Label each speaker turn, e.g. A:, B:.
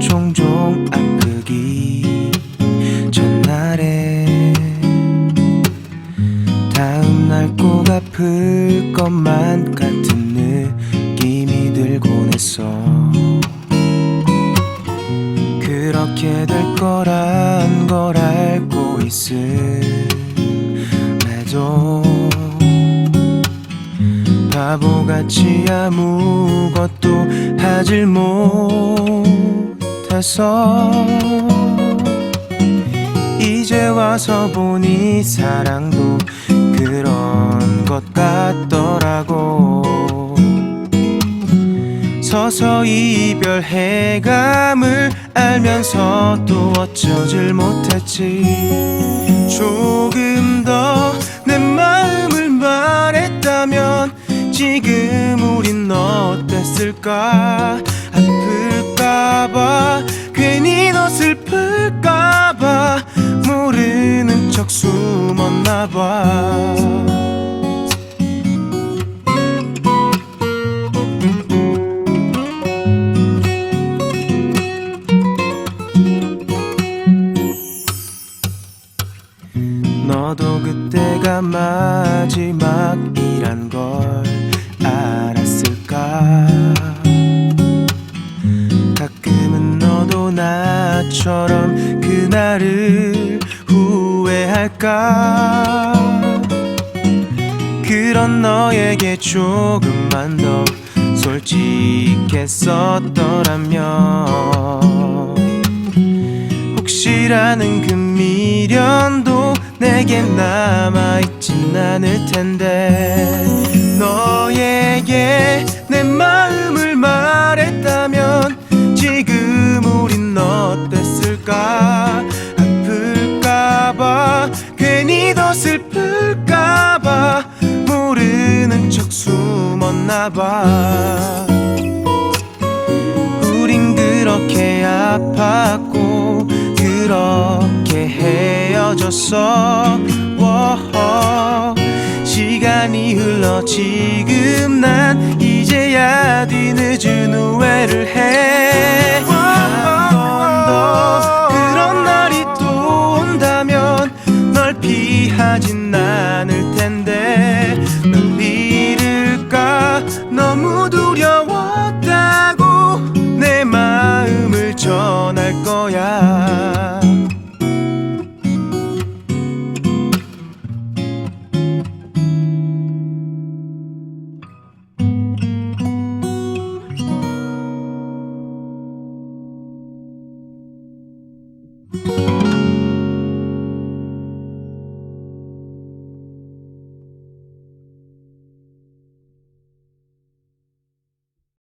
A: 종종 아프기 전날에. 다음날 꼭 아플 것만 같은 느낌이 들곤 했어. 그렇게 될 거란 걸 알고 있음 바보같이 아무것도 하질 못해서 이제 와서 보니 사랑도 그런 것 같더라고. 서서히 이별 해감을 알면서도 어쩌질 못했지. 조금 지금 우린 어땠을까? 아플까봐 괜히 너 슬플까봐 모르는 척 숨었나봐. 너도 그때가 마지막이란 걸 나처럼 그날을 후회할까? 그런 너에게 조금만 더 솔직했었더라면 혹시라는 그 미련도 내게 남아있진 않을 텐데 너 봐. 우린 그렇게 아팠고 그렇게 헤어졌어. 워허. 시간이 흘러 지금 난 이제야 뒤늦은 후회를 해 한 번 더 그런 날이 또 온다면 널 피하진 않을